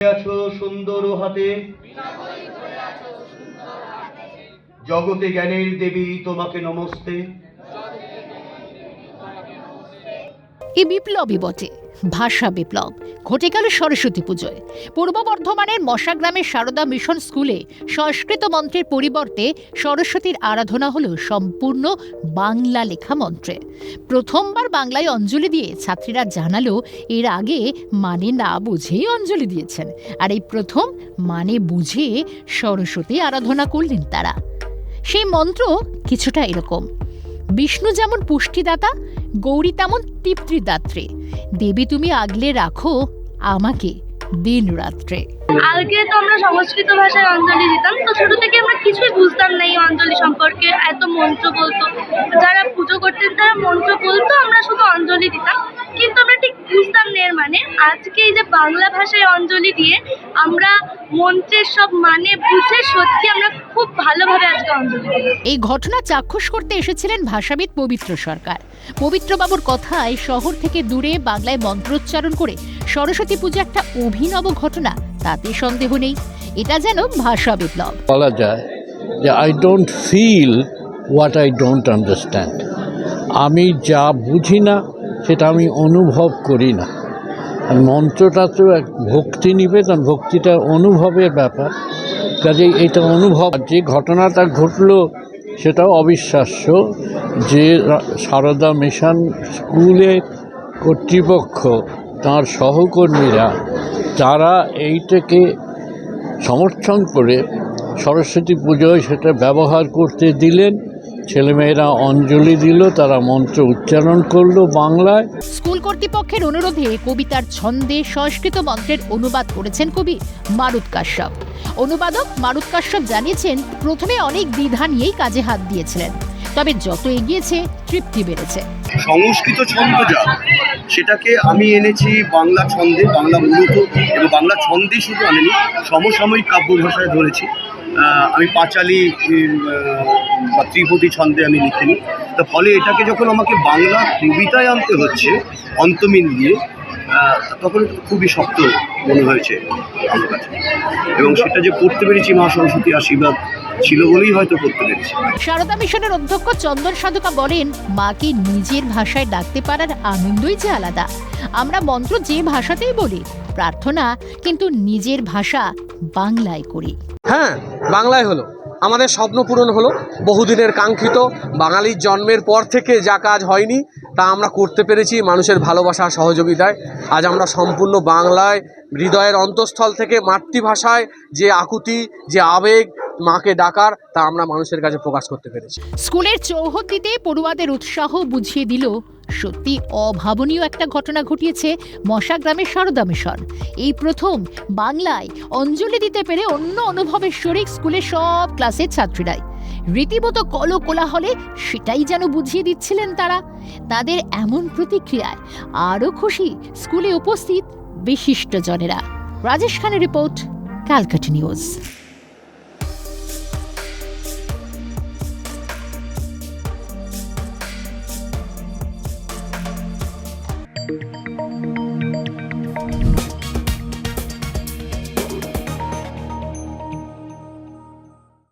আছো সুন্দর হাতে। জগতে জ্ঞানের দেবী তোমাকে নমস্তে। এ বিপ্লবী বটে। ভাষা বিপ্লব। ঘটে গেল সরস্বতী পুজোয়। পূর্ব বর্ধমানের মশাগ্রামের সারদা মিশন স্কুলে সংস্কৃত মন্ত্রের পরিবর্তে সরস্বতীর আরাধনা হল সম্পূর্ণ বাংলা লেখা মন্ত্রে। প্রথমবার বাংলায় অঞ্জলি দিয়ে ছাত্রীরা জানালো, এর আগে মানে না বুঝেই অঞ্জলি দিয়েছেন। আর এই প্রথম মানে বুঝে সরস্বতী আরাধনা করলেন তারা। সেই মন্ত্র কিছুটা এরকম। বিষ্ণু যেমন পুষ্টিদাতা গৌরী তেমন তৃপ্তিদাত্রী দেবী তুমি আগলে রাখো আমাকে দিন রাত্রে। আগে তো আমরা সংস্কৃত ভাষায় অঞ্জলি দিতাম, তো ছোট থেকে আমরা কিছুই বুঝতাম না এই অঞ্জলি সম্পর্কে। এত মন্ত্র বলতো, যারা পুজো করতেন তারা মন্ত্র বলতো, আমরা শুধু অঞ্জলি দিতাম। এর মানে আজকে এই যে বাংলা ভাষায় অঞ্জলি দিয়ে আমরা মন্ত্রের সব মানে বুঝে সত্যি আমরা খুব ভালোভাবে আজকে অঞ্জলি দিলাম। এই ঘটনা চাক্ষুষ করতে এসেছিলেন ভাষাবিদ পবিত্র সরকার। পবিত্রবাবুর কথায় শহর থেকে দূরে বাংলায় মন্ত্রোচ্চারণ করে সরস্বতী পুজো একটা অভিনব ঘটনা তাতে সন্দেহ নেই। এটা যেন ভাষা বিপ্লব। বলা যায় যে I don't feel what I don't understand আমি যা বুঝি না সেটা আমি অনুভব করি না। আর মন্ত্রটা তো এক ভক্তি নিবেদন, ভক্তিটা অনুভবের ব্যাপার। কাজেই এটা অনুভব, যে ঘটনাটা ঘটলো সেটাও অবিশ্বাস্য, যে সারদা মিশন স্কুলে কর্তৃপক্ষ, তার সহকর্মীরা, তারা এইটাকে সমর্থন করে সরস্বতী পুজোয় সেটা ব্যবহার করতে দিলেন। ছেলেমেয়েরা অঞ্জলি দিল তারা মন্ত্র উচ্চারণ করল বাংলায়। স্কুল কর্তৃপক্ষের অনুরোধে কবিতার ছন্দে সংস্কৃত মন্ত্রের অনুবাদ করেছেন কবি মারুত কাশ্যপ। অনুবাদক মারুত কাশ্যপ জানিয়েছেন প্রথমে অনেক দ্বিধা নিয়েই কাজে হাত দিয়েছিলেন তবে যত এগিয়েছে তৃপ্তি বেড়েছে। সংস্কৃত ছন্দ যা সেটাকে আমি এনেছি বাংলা ছন্দে বাংলা মূলত এবং বাংলা ছন্দে শুধু আনিনি সমসাময়িক কাব্য ভাষায় ধরেছি। আমি পাঁচালি বা ত্রিপতি ছন্দে আমি লিখিনি। তো ফলে এটাকে যখন আমাকে বাংলা কবিতায় আনতে হচ্ছে অন্তমিল দিয়ে তখন খুবই শক্ত মনে হয়েছে আমার কাছে। এবং সেটা যে করতে পেরেছি মা সরস্বতী আশীর্বাদ ছিল বলেই হয়তো করতে পেরেছি। সারদা মিশনের অধ্যক্ষ চন্দন সাধুকা বলেন মাকে নিজের ভাষায় ডাকতে পারার আনন্দই যে আলাদা। আমরা মন্ত্র যে ভাষাতেই বলি প্রার্থনা কিন্তু নিজের ভাষা বাংলায় করি। হ্যাঁ বাংলায় হলো। আমাদের স্বপ্ন পূরণ হলো বহুদিনের কাঙ্ক্ষিত বাঙালির জন্মের পর থেকে যা কাজ হয়নি তা আমরা করতে পেরেছি মানুষের ভালোবাসা সহযোগিতায়। আজ আমরা সম্পূর্ণ বাংলায় হৃদয়ের অন্তঃস্থল থেকে মাতৃভাষায় যে আকুতি, যে আবেগ মাকে ডাকার, তা আমরা মানুষের কাছে প্রকাশ করতে পেরেছি। স্কুলের চৌহদ্দিতে পড়ুয়াদের উৎসাহ বুঝিয়ে দিল, সত্যি অভাবনীয় একটা ঘটনা ঘটিয়েছে মশা গ্রামের সারদা মিশন এই প্রথম বাংলায় অঞ্জলি দিতে পেরে অন্য অনুভবের শরিক স্কুলের সব ক্লাসের ছাত্রীরাই। রীতিমতো কল কোলাহলে সেটাই যেন বুঝিয়ে দিচ্ছিলেন তারা। তাদের এমন প্রতিক্রিয়ায় আরও খুশি স্কুলে উপস্থিত বিশিষ্টজনেরা। রাজেশ খানের রিপোর্ট, ক্যালকাটা নিউজ।